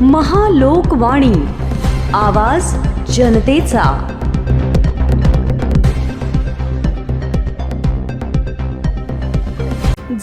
महालोकवाणी. आवाज जनतेचा.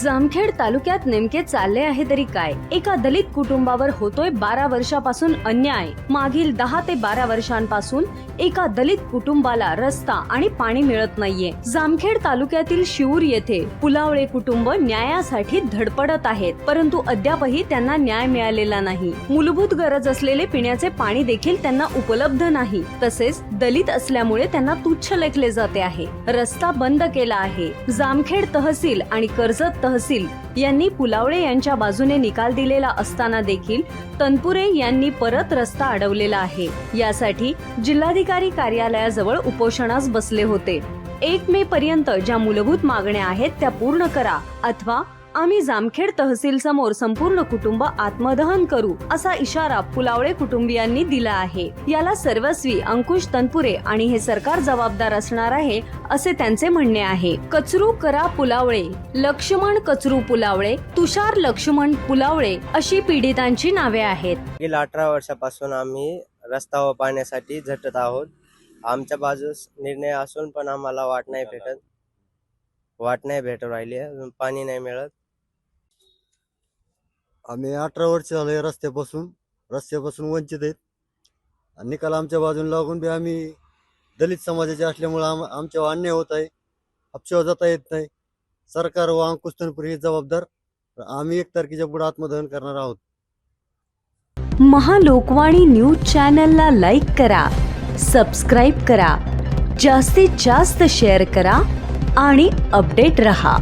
जामखेड तालुक्यात नेमके चालले आहे तरी काय? एका दलित कुटुंबावर होतोय बारा वर्षापासून अन्याय. मागील दहा ते बारा वर्षांपासून एका दलित कुटुंबाला रस्ता आणि पाणी मिळत नाहीये. जामखेड तालुक्यातील शिऊर येथे पुलावळे कुटुंब न्यायासाठी धडपडत आहेत परंतु अद्यापही त्यांना न्याय मिळालेला नाही. मूलभूत गरज असलेले पिण्याचे पाणी देखील त्यांना उपलब्ध नाही. तसेच दलित असल्यामुळे त्यांना तुच्छ लेखले जाते आहे. रस्ता बंद केला आहे. जामखेड तहसील आणि कर्जत तहसील यांनी पुलावळे यांच्या बाजूने निकाल दिलेला असताना देखील तनपुरे यांनी परत रस्ता अडवलेला आहे. यासाठी जिल्हाधिकारी कार्यालयाजवळ उपोषणास बसले होते. एक मे पर्यंत ज्या मूलभूत मागण्या आहेत त्या पूर्ण करा अथवा आम्ही जामखेड तहसील समोर संपूर्ण कुटुंब आत्मदहन करू असा इशारा पुलावळे कुटुंबियांनी दिला आहे. याला सर्वस्वी अंकुश तनपुरे आणि हे सरकार जबाबदार असणार आहे असे त्यांचे म्हणणे आहे. कचरू करा पुलावळे लक्ष्मण कचरू पुलावळे तुषार लक्ष्मण पुलावळे अशी पीडितांची नावे आहेत. गेल्या अठरा वर्षापासून आम्ही रस्ता व पाण्यासाठी झटत आहोत. आमच्या बाजूस निर्णय असून पण आम्हाला वाट नाही भेटत. वाट नाही भेटू राहिली अजून पाणी नाही मिळत. आम्ही अठरा वर्ष झाले रस्त्यापासून रस्त्यापासून वंचित आहेत. आणि निकाल आमच्या बाजूने लागून बी आम्ही दलित समाजाचे असल्यामुळे आम आमच्यावर अन्याय होत आहे हापशावर जाता येत नाही. सरकार व अंकुस्तनपूर हे जबाबदार आम्ही एक तारखेच्या पुढे आत्मदहन करणार आहोत. महालोकवाणी न्यूज चॅनलला लाईक करा सबस्क्राईब करा जास्तीत जास्त शेअर करा आणि अपडेट रहा.